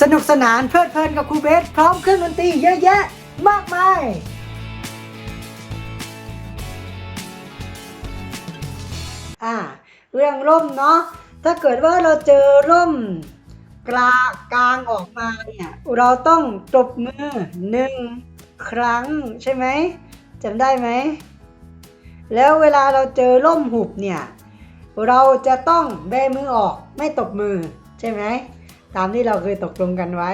สนุกสนานเพลิดเพลินกับครูเบส พร้อมเครื่องดนตรีเยอะแยะมากมาย อ่า เรื่องร่มเนาะถ้าเกิดว่าเราเจอร่มกลากลางออกมาเนี่ยเราต้องตบมือหนึ่งครั้งใช่ไหมจำได้ไหม แล้วเวลาเราเจอร่มหุบเนี่ย เราจะต้องแบมือออกไม่ตบมือใช่ไหม ตามที่เราเคยตกลงกันไว้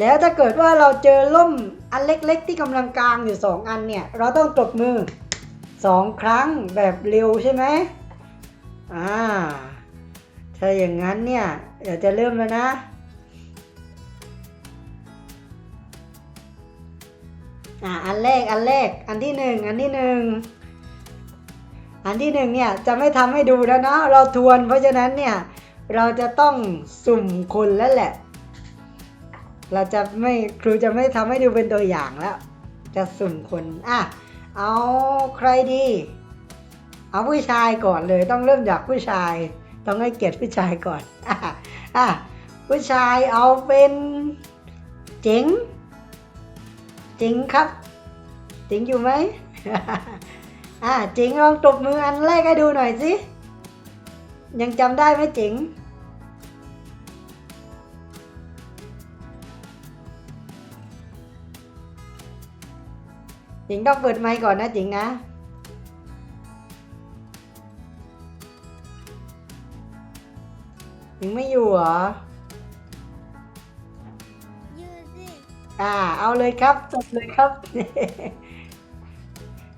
แล้วถ้าเกิดว่าเราเจอล่มอันเล็กๆ ที่กำลังกลางอยู่สองอันเนี่ย เราต้องตบมือสองครั้งแบบเร็วใช่ไหมอ่าถ้าอย่างนั้นเนี่ยเดี๋ยวจะเริ่มแล้วนะอ่าอันแรกอันแรกอันที่หนึ่งอันที่หนึ่งอันที่หนึ่งเนี่ยจะไม่ทำให้ดูแล้วเนาะเราทวนเพราะฉะนั้นเนี่ย เราจะต้องสุ่มคนแล้วแหละ เราจะไม่ครูจะไม่ทำให้ดูเป็นตัวอย่างแล้ว จะสุ่มคนอะเอาใครดี เอาผู้ชายก่อนเลย ต้องเริ่มจากผู้ชาย ต้องให้เกียรติผู้ชายก่อนอะอะผู้ชายเอาเป็นเจ๋งเจ๋งครับเจ๋งอยู่ไหมอะเจ๋งลองตบมืออันแรกให้ดูหน่อยสิ ยังจำได้ไหมเจ๋งจิงต้องเปิดไมค์ก่อนนะจิงนะจิงไม่อยู่เหรอยืดสิ อ่า เอาเลยครับจบเลยครับ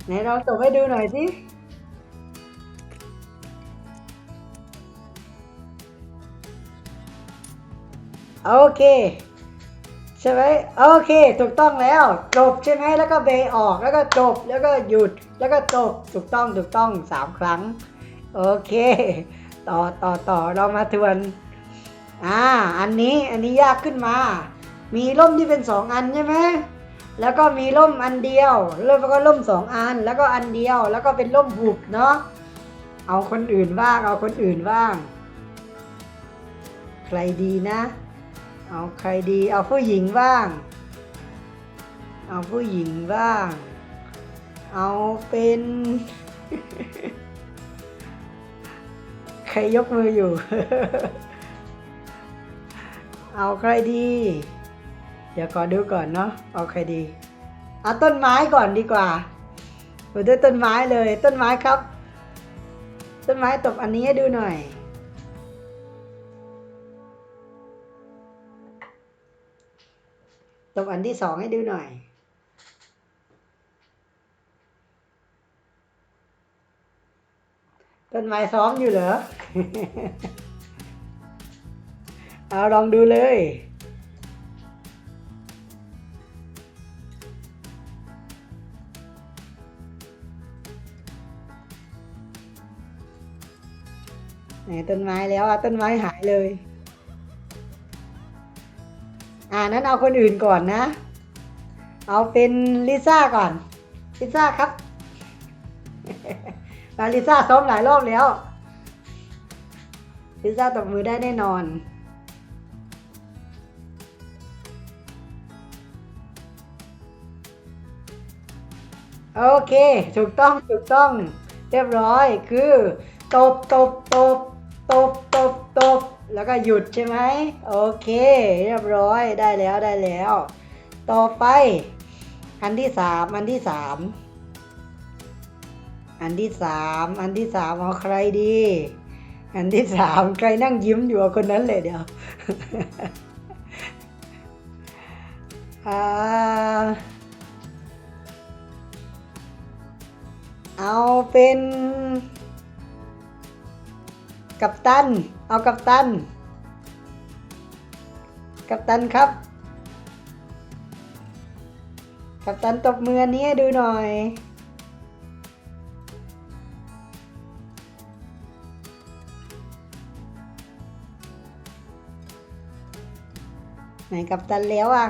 ไหนลองตบให้ดูหน่อยสิ โอเค ใช่ไหมโอเค ถูกต้องแล้ว จบใช่ไหมแล้วก็เบออกแล้วก็จบแล้วก็หยุดแล้วก็จบถูกต้องถูกต้องสามครั้ง โอเค ต่อต่อต่อเรามาทวนอ่าอันนี้อันนี้ยากขึ้นมา มีร่มที่เป็นสองอันใช่ไหมแล้วก็มีร่มอันเดียวแล้วก็ร่มสองอัน แล้วก็อันเดียว แล้วก็เป็นร่มบุบเนาะเอาคนอื่นบ้าง เอาคนอื่นบ้าง ใครดีนะ เอาใครดี เอาผู้หญิงบ้าง เอาผู้หญิงบ้าง เอาเป็น ใครยกมืออยู่ เอาใครดี เดี๋ยวขอดูก่อนเนาะ เอาใครดี เอาต้นไม้ก่อนดีกว่าดูด้วยต้นไม้เลย ต้นไม้ครับ ต้นไม้ตบอันนี้ให้ดูหน่อย ตบอันที่สองให้ดูหน่อย ต้นไม้ซ้อมอยู่เหรอ เอาลองดูเลยไหนต้นไม้แล้วอะต้นไม้หายเลย อ่านั้นเอาคนอื่นก่อนนะ เอาเป็นลิซ่าก่อน ลิซ่าครับลิซ่าซ้อมหลายรอบแล้ว ลิซ่าตบมือได้แน่นอน โอเค ถูกต้อง ถูกต้อง เรียบร้อย คือ ตบ ตบ ตบ ตบ ตบ ตบ แล้วก็หยุดใช่ไหมโอเค เรียบร้อยได้แล้วได้แล้ว ต่อไปอันที่สามอันที่สามอันที่สามอันที่สามเอาใครดี อันที่สามใครนั่งยิ้มอยู่คนนั้นเลยเดี๋ยวเอาเป็น กัปตัน เอากัปตัน กัปตันครับ กัปตันตบมืออันนี้ให้ดูหน่อย ไหนกัปตันแล้วอะ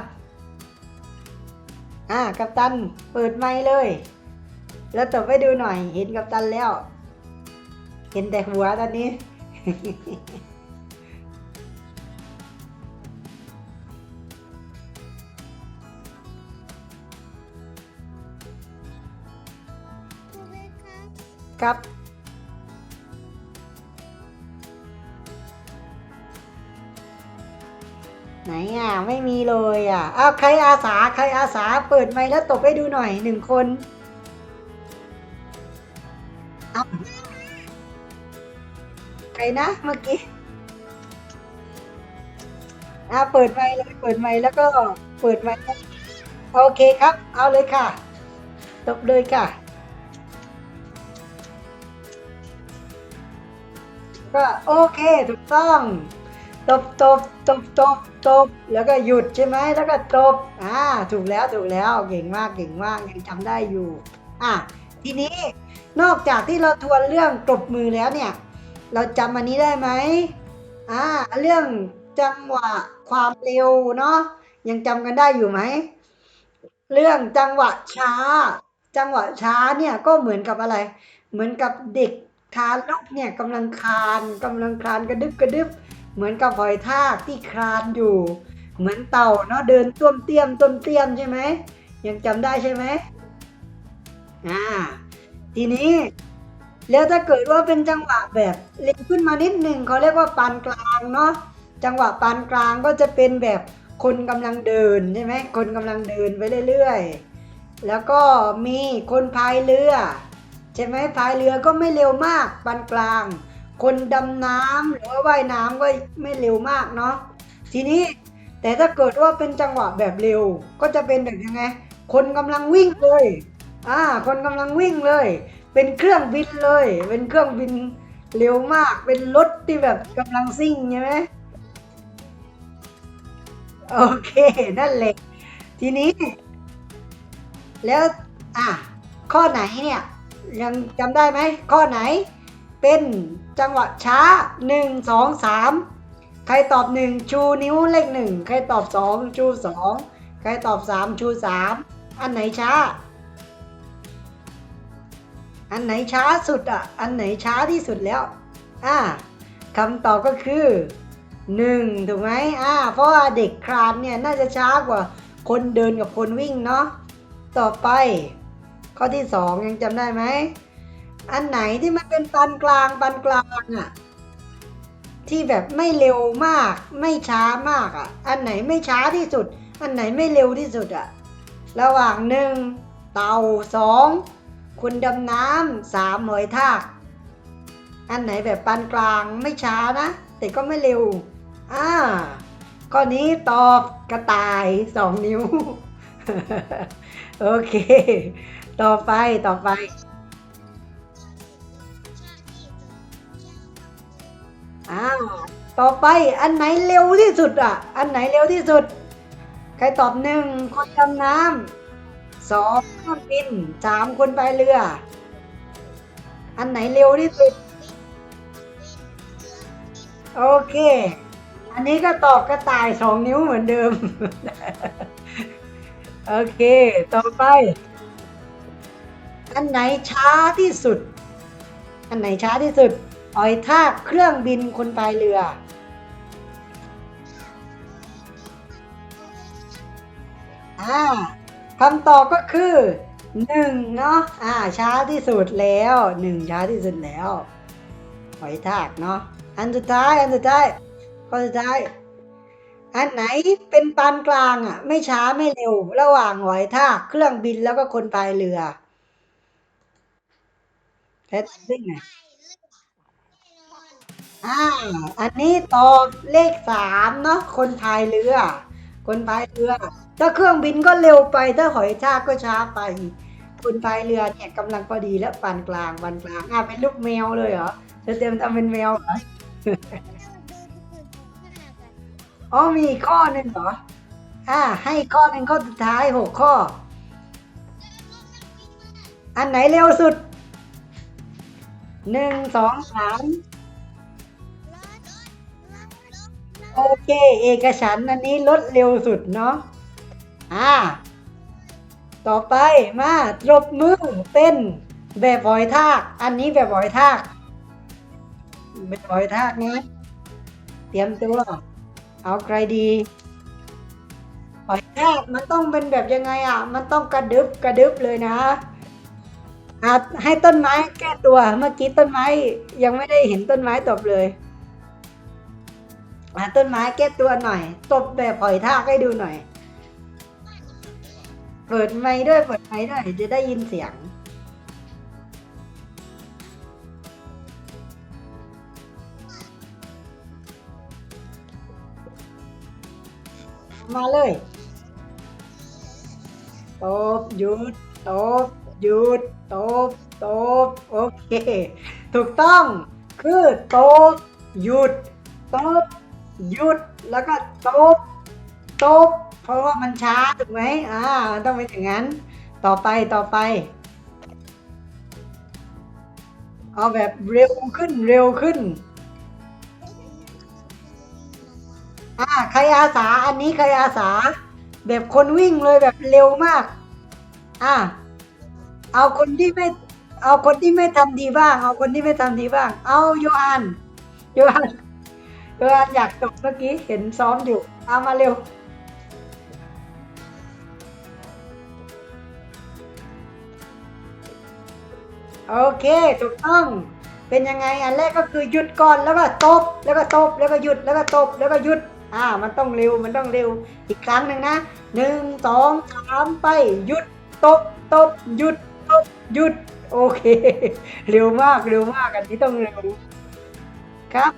อ่ากัปตันเปิดไมค์เลย แล้วตบให้ดูหน่อย เห็นกัปตันแล้ว เห็นแต่หัวตอนนี้ ครับไหนอะ ไม่มีเลยอะอ้าวใครอาสา ใครอาสาเปิดไมค์แล้วตบให้ดูหน่อยหนึ่งคน นะเมื่อกี้อ่าเปิดไมค์เลยเปิดไมค์แล้วก็เปิดไมค์โอเคครับ เอาเลยค่ะตบเลยค่ะ ก็โอเคถูกต้องตบตบตบตบตบแล้วก็หยุดใช่ไหมแล้วก็ตบอ่าถูกแล้วถูกแล้วเก่งมากเก่งมากยังจำได้อยู่ อะทีนี้นอกจากที่เราทวนเรื่องตบมือแล้วเนี่ย เราจำอันนี้ได้ไหมอ่าเรื่องจังหวะความเร็วเนาะยังจำกันได้อยู่ไหม เรื่องจังหวะช้า จังหวะช้าเนี่ยก็เหมือนกับอะไร เหมือนกับเด็กทารกเนี่ยกำลังคลานกำลังคลานกระดึบกระดึบเหมือนกับหอยทากที่คลานอยู่ เหมือนเต่าเนาะเดินต้มเตี้ยมต้มเตี้ยมใช่ไหมยังจำได้ใช่ไหมอ่าทีนี้ แล้วถ้าเกิดว่าเป็นจังหวะแบบเร็วขึ้นมานิดหนึ่งเขาเรียกว่าปานกลางเนาะจังหวะปานกลางก็จะเป็นแบบคนกำลังเดินใช่ไหมคนกำลังเดินไปเรื่อยๆ แล้วก็มีคนพายเรือใช่ไหมพายเรือก็ไม่เร็วมากปานกลาง คนดำน้ำหรือว่าว่ายน้ำก็ไม่เร็วมากเนาะทีนี้แต่ถ้าเกิดว่าเป็นจังหวะแบบเร็ว ก็จะเป็นแบบยังไง คนกำลังวิ่งเลย อ่า คนกำลังวิ่งเลย เป็นเครื่องบินเลย เป็นเครื่องบินเร็วมาก เป็นรถที่แบบกำลังซิ่งใช่ไหมโอเค นั่นแหละทีนี้ แล้วอะข้อไหนเนี่ย ยังจำได้ไหม ข้อไหน เป็นจังหวะช้าหนึ่งสองสามใครตอบหนึ่งชูนิ้วเลขหนึ่งใครตอบสองชูสองใครตอบสามชูสามอันไหนช้า อันไหนช้าสุดอะ อันไหนช้าที่สุดแล้ว อ่าคำตอบก็คือหนึ่งถูกไหมอ่า เพราะว่าเด็กคลานเนี่ยน่าจะช้ากว่าคนเดินกับคนวิ่งเนาะ ต่อไป ข้อที่สองยังจำได้ไหม อันไหนที่มันเป็นปานกลางปานกลางอะ ที่แบบไม่เร็วมาก ไม่ช้ามากอะ อันไหนไม่ช้าที่สุด อันไหนไม่เร็วที่สุดอะ ระหว่างหนึ่งเต่าสอง คนดำน้ำสามหอยทาก อันไหนแบบปานกลางไม่ช้านะ แต่ก็ไม่เร็ว อ่า ข้อนี้ตอบกระต่ายสองนิ้ว โอเค ต่อไปต่อไปอ้าวต่อไปอันไหนเร็วที่สุดอะ อันไหนเร็วที่สุด ใครตอบหนึ่งคนดำน้ำ สองเครื่องบินสามคนพายเรือ อันไหนเร็วที่สุด โอเค อันนี้ก็ตอบกระต่ายสองนิ้วเหมือนเดิม โอเค ต่อไป อันไหนช้าที่สุด อันไหนช้าที่สุดหอยท่าเครื่องบินคนพายเรือ อ่าำตอบก็คือหนึ่งเนาะอ่าช้าที่สุดแล้วหนึ่งช้าที่สุดแล้ว หอยทากเนาะอันสุดท้ายอันสุดท้ายข้อสุดท้าย อันไหนเป็นปานกลางอะ ไม่ช้าไม่เร็ว ระหว่างหอยทากเครื่องบินแล้วก็คนพายเรือแพทได้ไงอ่าอันนี้ตอบเลขสามเนาะคนพายเรือ คนพายเรือ ถ้าเครื่องบินก็เร็วไป ถ้าหอยทากก็ช้าไปคนพายเรือเนี่ยกำลังพอดีและปานกลางปานกลางอ่าเป็นลูกแมวเลยเหรอจะเตรียมทำเป็นแมวเหรออ๋อมีอีกข้อหนึ่งเหรออ่าให้ข้อหนึ่งข้อสุดท้ายหกข้อ อันไหนเร็วสุดหนึ่งสองสามโอเค เอกฉันท์อันนี้ลดเร็วสุดเนาะ อ่า ต่อไปมาตบมือเป็นแบบหอยทาก อันนี้แบบหอยทากแบบหอยทากนะ เตรียมตัวเอาใครดีหอยทากมันต้องเป็นแบบยังไงอะ มันต้องกระดึบกระดึบเลยนะอะให้ต้นไม้แก้ตัวเมื่อกี้ต้นไม้ยังไม่ได้เห็นต้นไม้ตบเลยอะต้นไม้แก้ตัวหน่อย ตบแบบปล่อยทากให้ดูหน่อย เปิดไม้ด้วยเปิดไม้ด้วยจะได้ยินเสียง มาเลยตบหยุดตบหยุดตบตบโอเค ถูกต้องคือตบหยุดตบหยุดแล้วก็ตบตบ เพราะว่ามันช้าถูกไหมอ่าต้องเป็นอย่างนั้น ต่อไปต่อไป เอาแบบเร็วขึ้นเร็วขึ้นอ่าใครอาสาอันนี้ใครอาสา แบบคนวิ่งเลยแบบเร็วมาก อ่าเอาคนที่ไม่ เอาคนที่ไม่ทำดีบ้าง เอาคนที่ไม่ทำดีบ้าง เอาโยอันโยอันโยอันอยากตกเมื่อกี้เห็นซ้อมอยู่เอามาเร็ว โอเคถูกต้อง เป็นยังไงอันแรกก็คือหยุดก่อนแล้วก็ตบ แล้วก็ตบแล้วก็หยุดแล้วก็ตบแล้วก็หยุดอ่ามันต้องเร็วมันต้องเร็วอีกครั้งหนึ่งนะหนึ่งสองสามไปหยุดตบตบหยุดตบหยุดโอเค เร็วมากเร็วมากอันนี้ต้องเร็วครับ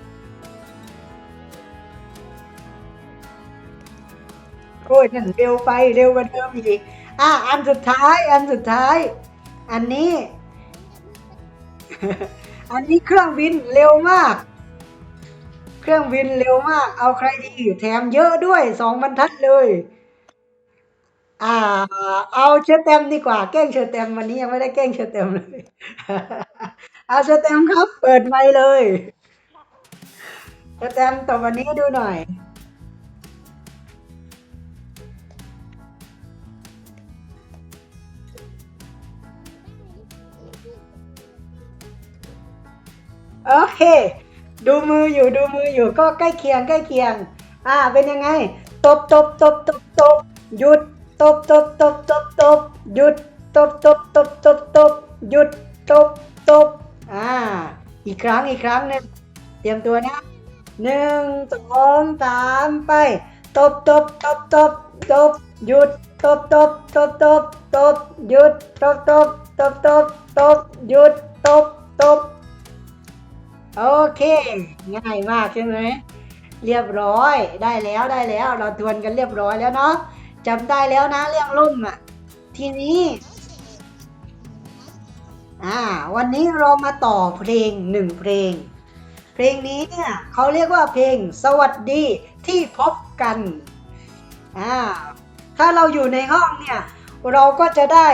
โอ้ยนั่นเร็วไปเร็วกว่าเดิมอีกอะอันสุดท้ายอันสุดท้าย อันนี้ อันนี้เครื่องบินเร็วมาก เครื่องบินเร็วมาก เอาใครดีแถมเยอะด้วยสองบรรทัดเลย อ่า เอาเชอร์แตมดีกว่า แกล้งเชอร์แตมวันนี้ยังไม่ได้แกล้งเชอร์แตมเลย เอาเชอร์แตมครับ เปิดไมค์เลยเชอร์แตมตบวันนี้ดูหน่อย โอเค ดูมืออยู่ดูมืออยู่ก็ใกล้เคียงใกล้เคียง อ่าเป็นยังไง ตบตบตบตบตบหยุดตบตบตบตบตบหยุดตบตบตบตบตบหยุดตบตบอ่า อีกครั้งอีกครั้งหนึ่งเตรียมตัวนะหนึ่งสองสามไป ตบตบตบตบตบหยุดตบตบตบตบตบหยุดตบตบตบตบตบหยุดตบตบ โอเค ง่ายมากใช่ไหมเรียบร้อยได้แล้วได้แล้ว เราทวนกันเรียบร้อยแล้วเนาะจำได้แล้วนะเรื่องล่มอะ ทีนี้อ่าวันนี้เรามาต่อเพลงหนึ่งเพลง เพลงนี้เนี่ยเขาเรียกว่าเพลงสวัสดีที่พบกันอ่าถ้าเราอยู่ในห้องเนี่ย เราก็จะได้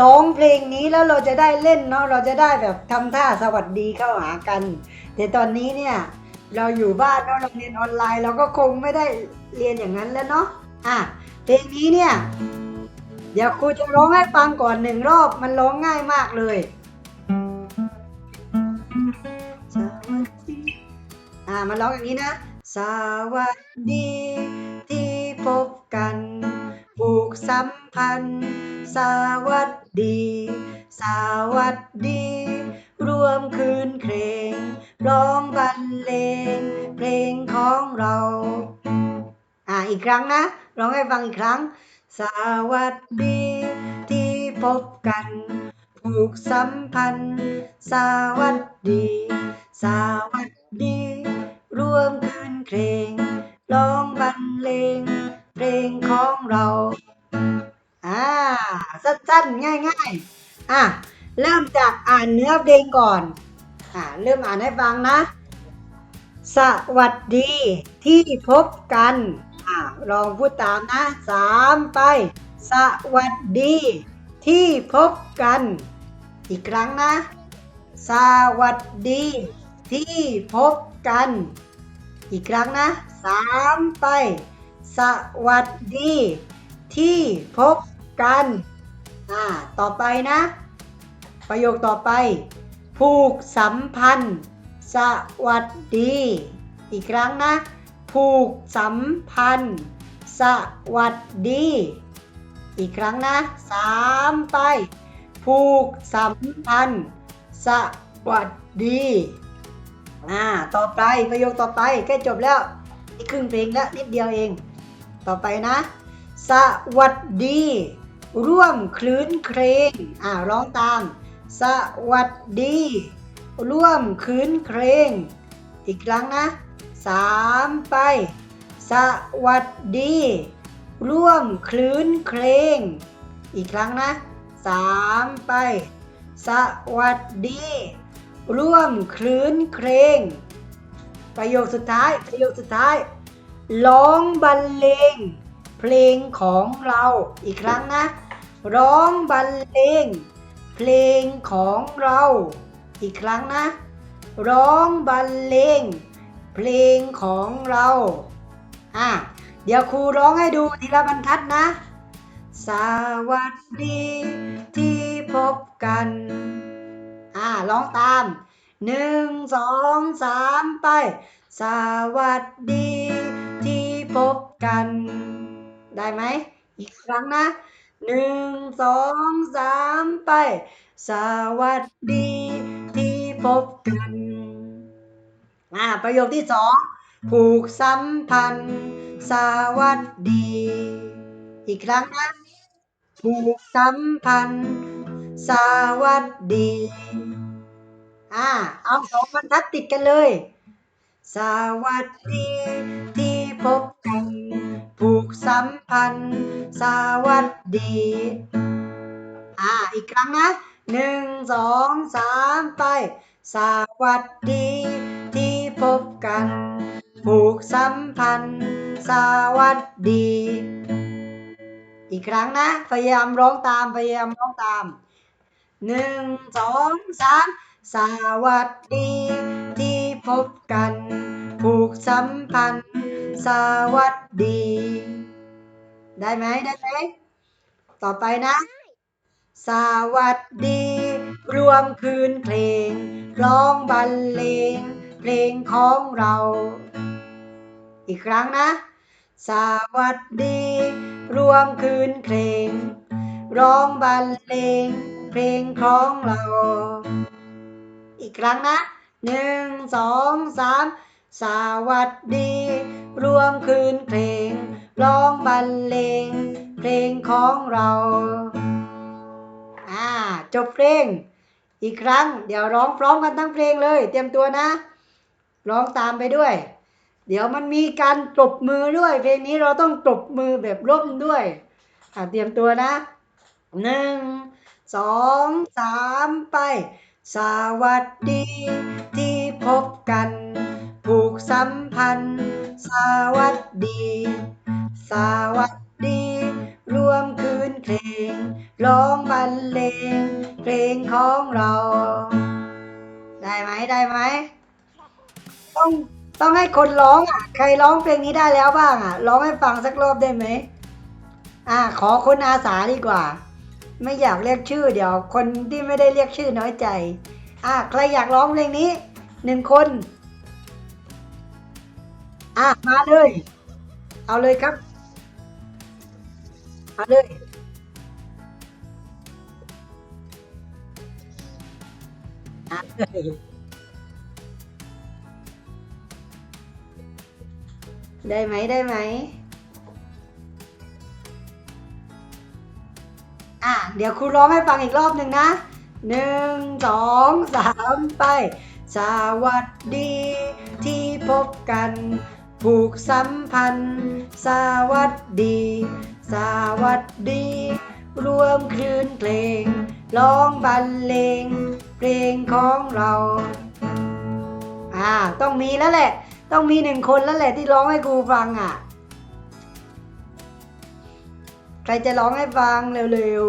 ร้องเพลงนี้แล้วเราจะได้เล่นเนาะเราจะได้แบบทำท่าสวัสดีเข้าหากัน แต่ตอนนี้เนี่ยเราอยู่บ้านเนาะเราเรียนออนไลน์ เราก็คงไม่ได้เรียนอย่างนั้นแล้วเนาะอะเพลงนี้เนี่ย เดี๋ยวครูจะร้องให้ฟังก่อนหนึ่งรอบมันร้องง่ายมากเลยสวัสดีอ่ามันร้องอย่างนี้นะ สวัสดีที่พบกัน ผูกสัมพันธ์ สวัสดี สวัสดี รวมคืนเพลง ร้องบรรเลง เพลงของเรา อ่าอีกครั้งนะ ร้องให้ฟังอีกครั้ง สวัสดี ที่พบกัน ผูกสัมพันธ์ สวัสดี สวัสดี รวมคืนเพลง ร้องบรรเลง เพลงของเรา อ่า สั้นๆ ง่ายๆ อะ เริ่มจากอ่านเนื้อเพลงก่อน อ่า เริ่มอ่านให้ฟังนะ สวัสดีที่พบกัน อ่า ลองพูดตามนะสามไป สวัสดีที่พบกัน อีกครั้งนะ สวัสดีที่พบกัน อีกครั้งนะสามไป สวัสดี ที่พบกัน อ่า ต่อไปนะ ประโยคต่อไป ผูกสัมพันธ์ สวัสดี อีกครั้งนะ ผูกสัมพันธ์ สวัสดี อีกครั้งนะสามไป ผูกสัมพันธ์ สวัสดี อ่า ต่อไปประโยคต่อไปใกล้จบแล้วอีกครึ่งเพลงแล้วนิดเดียวเอง ต่อไปนะ สวัสดี ร่วมคลื้นเครงอ่าร้องตาม สวัสดี ร่วมคลื้นเครงอีกครั้งนะสามไป สวัสดี ร่วมคลื้นเครงอีกครั้งนะสามไป สวัสดี ร่วมคลื้นเครงประโยคสุดท้าย ประโยคสุดท้าย ร้องบรรเลง เพลงของเราอีกครั้งนะ ร้องบรรเลง เพลงของเรา อีกครั้งนะ ร้องบรรเลง เพลงของเราอะเดี๋ยวครูร้องให้ดูทีละบรรทัดนะ สวัสดีที่พบกัน อ่าร้องตามหนึ่งสองสามไป สวัสดี พบกัน ได้ไหม อีกครั้งนะหนึ่งสองสามไป สวัสดีที่พบกันอ่าประโยคที่สองผูกสัมพันธ์ สวัสดี อีกครั้งนะผูกสัมพันธ์ สวัสดีอ่าเอาสองบรรทัดติดกันเลย สวัสดีที่ พบกัน ผูกสัมพันธ์ สวัสดี อ่า อีกครั้งนะหนึ่งสองสามไป สวัสดี ที่พบกัน ผูกสัมพันธ์ สวัสดี อีกครั้งนะ พยายามร้องตาม พยายามร้องตามหนึ่งสองสามสวัสดี ที่พบกัน ผูกสัมพันธ์ สวัสดี ได้ไหมได้ไหมต่อไปนะ สวัสดี รวมคืนเพลง ร้องบรรเลง เพลงของเรา อีกครั้งนะ สวัสดี รวมคืนเพลง ร้องบรรเลง เพลงของเรา อีกครั้งนะหนึ่งสองสามสวัสดี รวมคืนเพลง ร้องบรรเลง เพลงของเรา อ่า จบเพลง อีกครั้ง เดี๋ยวร้องพร้อมกันทั้งเพลงเลย เตรียมตัวนะ ร้องตามไปด้วย เดี๋ยวมันมีการตบมือด้วย เพลงนี้เราต้องตบมือแบบร่มด้วย อ่าเตรียมตัวนะหนึ่งสองสามไป สวัสดีที่พบกัน ผูกสัมพันธ์ สวัสดี สวัสดี รวมคืนเพลง ร้องบรรเลง เพลงของเรา ได้ไหมได้ไหม ต้องต้องให้คนร้องอะ ใครร้องเพลงนี้ได้แล้วบ้างอะ ร้องให้ฟังสักรอบได้ไหม อ่า ขอคนอาสาดีกว่า ไม่อยากเรียกชื่อเดี๋ยว คนที่ไม่ได้เรียกชื่อน้อยใจ อ่าใครอยากร้องเพลงนี้หนึ่งคน อะมาเลย เอาเลยครับ เอาเลยอะได้ไหมได้ไหม อะ เดี๋ยวครูร้องให้ฟังอีกรอบหนึ่งนะหนึ่งสองสามไป สวัสดีที่พบกัน ผูกสัมพันธ์ สวัสดี สวัสดี รวมคลื่นเพลง ร้องบรรเลง เพลงของเรา อ่า ต้องมีแล้วแหละ ต้องมีหนึ่งคนแล้วแหละที่ร้องให้ครูฟังอะ ใครจะร้องให้ฟังเร็ว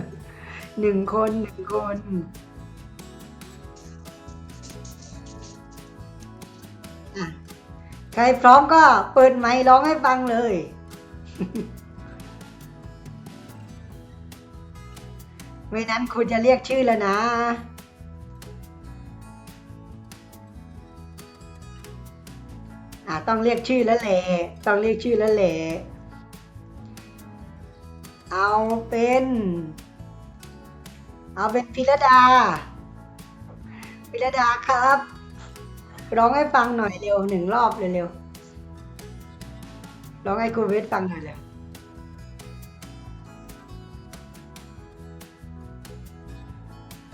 ๆหนึ่งคนหนึ่งคนอะ ใครพร้อมก็เปิดไมค์ร้องให้ฟังเลย ไม่นั้นคุณจะเรียกชื่อแล้วนะอ่าต้องเรียกชื่อแล้วแหละต้องเรียกชื่อแล้วแหละเอาเป็น เอาเป็นพิรดา พิรดาครับ ร้องให้ฟังหน่อยเร็วหนึ่งรอบเร็วๆร้องให้ครูเวทฟังหน่อยเร็ว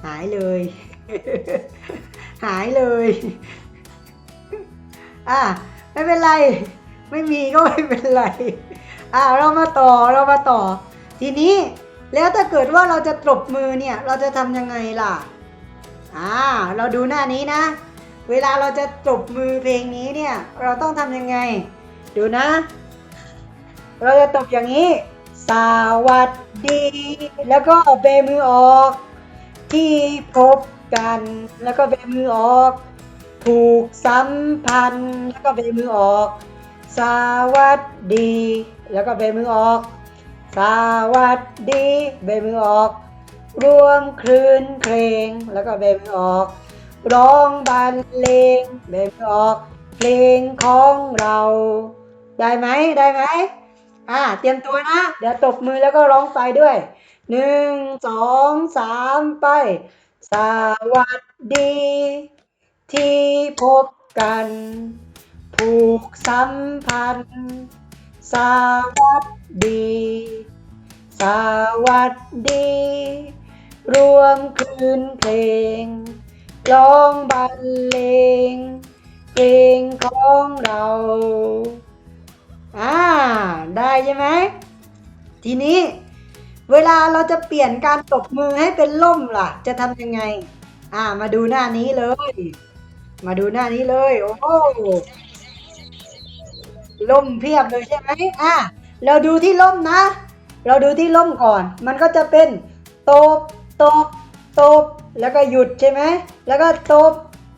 หายเลย หายเลย อะไม่เป็นไร ไม่มีก็ไม่เป็นไร อะเรามาต่อเรามาต่อ ทีนี้แล้วถ้าเกิดว่าเราจะตบมือเนี่ย เราจะทำยังไงล่ะ อ่า เราดูหน้านี้นะ เวลาเราจะจบมือเพลงนี้เนี่ย เราต้องทำยังไง ดูนะ เราจะตบอย่างนี้ สวัสดี แล้วก็เบมือออก ที่พบกัน แล้วก็เบมือออกผูกสัมพันธ์ แล้วก็เบมือออก สวัสดี แล้วก็เบมือออก สวัสดี เบมือออก รวมคลื่นเพลง แล้วก็เบมือออก ร้องบรรเลงเบมืออกเพลงของเรา ได้ไหมได้ไหมอ่าเตรียมตัวนะ เดี๋ยวตบมือแล้วก็ร้องไปด้วยหนึ่งสองสามไป สวัสดี ที่พบกัน ผูกสัมพันธ์ สวัสดี สวัสดี รวมคืนเพลง ร้องบรรเลงเพลงของเราอ่าได้ใช่ไหมทีนี้เวลาเราจะเปลี่ยนการตบมือให้เป็นล่มล่ะ จะทำยังไง อ่า มาดูหน้านี้เลย มาดูหน้านี้เลย โอ้โหล่มเพียบเลยใช่ไหมอ่าเราดูที่ล่มนะ เราดูที่ล่มก่อน มันก็จะเป็นตบตบตบ แล้วก็หยุดใช่ไหม แล้วก็ตบ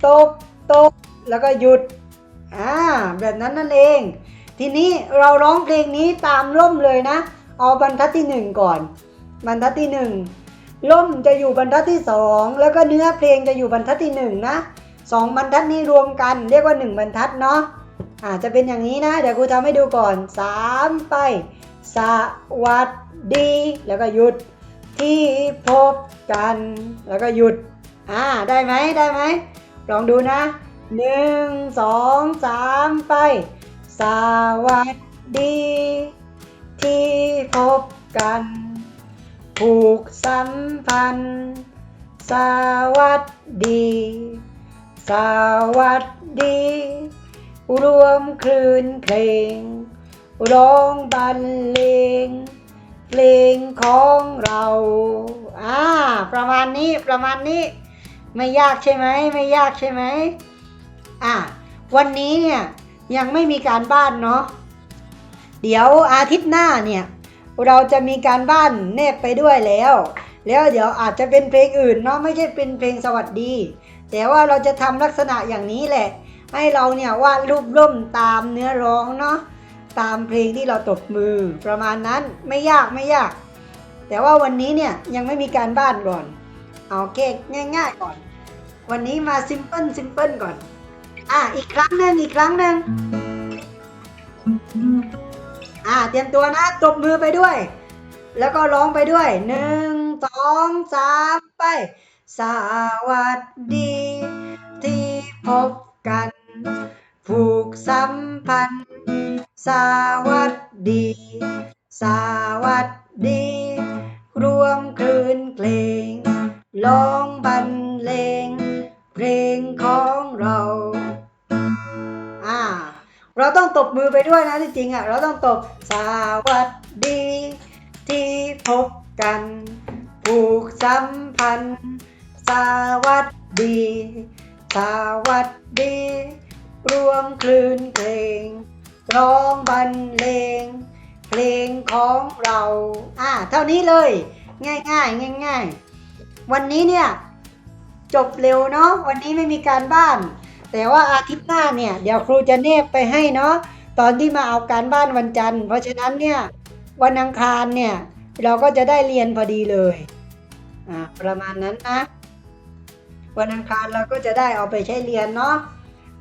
ตบ ตบ แล้วก็หยุด อ่า แบบนั้นนั่นเอง ทีนี้เราร้องเพลงนี้ตามล่มเลยนะ เอาบรรทัดที่หนึ่งก่อน บรรทัดที่หนึ่งล่มจะอยู่บรรทัดที่สองแล้วก็เนื้อเพลงจะอยู่บรรทัดที่หนึ่งนะสองบรรทัดนี้รวมกัน เรียกว่าหนึ่งบรรทัดเนาะอ่าจะเป็นอย่างนี้นะ เดี๋ยวครูทำให้ดูก่อนสามไป สวัสดี แล้วก็หยุด ที่พบกัน แล้วก็หยุด อ่า ได้ไหมได้ไหม ลองดูนะหนึ่งสองสามไป สวัสดี ที่พบกัน ผูกสัมพันธ์ สวัสดี สวัสดี รวมคลื่นเพลง ร้องบรรเลง เพลงของเราอ่าประมาณนี้ประมาณนี้ไม่ยากใช่ไหมไม่ยากใช่ไหมอ่าวันนี้เนี่ยยังไม่มีการบ้านเนาะเดี๋ยวอาทิตย์หน้าเนี่ยเราจะมีการบ้านแนบไปด้วยแล้ว แล้วเดี๋ยวอาจจะเป็นเพลงอื่นเนาะไม่ใช่เป็นเพลงสวัสดี แต่ว่าเราจะทำลักษณะอย่างนี้แหละ ให้เราเนี่ยวาดรูปร่มตามเนื้อร้องเนาะ ตามเพลงที่เราตบมือประมาณนั้นไม่ยากไม่ยาก แต่ว่าวันนี้เนี่ยยังไม่มีการบ้านก่อน เอาเค้กง่ายๆก่อน วันนี้มาซิมเพิลซิมเพิลก่อน อะอีกครั้งหนึ่งอีกครั้งหนึ่งอ่าเตรียมตัวนะตบมือไปด้วย แล้วก็ร้องไปด้วยหนึ่งสองสามไป สวัสดี ที่พบกันผูกสัมพันธ์ สวัสดี สวัสดี รวมคลื่นเพลง ร้องบรรเลง เพลงของเรา อ่า เราต้องตบมือไปด้วยนะที่จริงอะ เราต้องตบ สวัสดี ที่พบกัน ผูกสัมพันธ์ สวัสดี สวัสดี รวมคลื่นเพลง ร้องบรรเลง เพลงของเรา อ่า เท่านี้เลย ง่ายง่ายง่ายง่ายวันนี้เนี่ย จบเร็วเนาะวันนี้ไม่มีการบ้าน แต่ว่าอาทิตย์หน้าเนี่ย เดี๋ยวครูจะเนบไปให้เนาะตอนที่มาเอาการบ้านวันจันทร์ เพราะฉะนั้นเนี่ย วันอังคารเนี่ย เราก็จะได้เรียนพอดีเลยอ่าประมาณนั้นนะวันอังคารเราก็จะได้เอาไปใช้เรียนเนาะ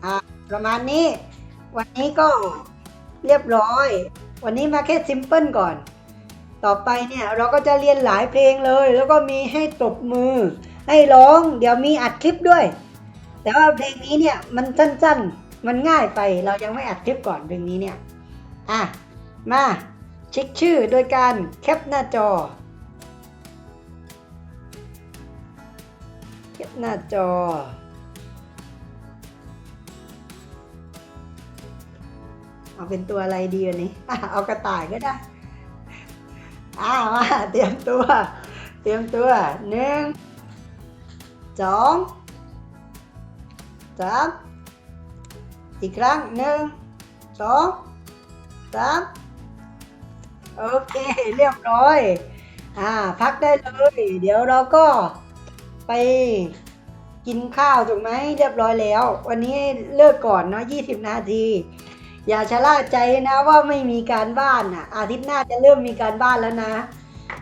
อ่าประมาณนี้ วันนี้ก็ เรียบร้อย วันนี้มาแค่ซิมเพิลก่อน ต่อไปเนี่ยเราก็จะเรียนหลายเพลงเลย แล้วก็มีให้ตบมือ ให้ร้อง เดี๋ยวมีอัดคลิปด้วย แต่ว่าเพลงนี้เนี่ยมันสั้นๆ มันง่ายไป เรายังไม่อัดคลิปก่อนเพลงนี้เนี่ย อะ มาเช็คชื่อโดยการแคปหน้าจอ แคปหน้าจอ เอาเป็นตัวอะไรดีวันนี้เอากระต่ายก็ได้อ้าวาเตรียมตัว เตรียมตัวหนึ่งสองสามอีกครั้งหนึ่งสองสามโอเคเรียบร้อย อ่า พักได้เลย เดี๋ยวเราก็ไปกินข้าวถูกไหมเรียบร้อยแล้ว วันนี้เลิกก่อนเนาะ20 นาที อย่าชะล่าใจนะว่าไม่มีการบ้านอะ อาทิตย์หน้าจะเริ่มมีการบ้านแล้วนะ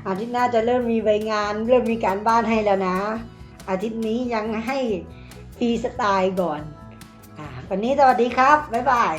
อาทิตย์หน้าจะเริ่มมีใบงาน เริ่มมีการบ้านให้แล้วนะ อาทิตย์นี้ยังให้ฟรีสไตล์ก่อนอ่าวันนี้สวัสดีครับบ๊ายบาย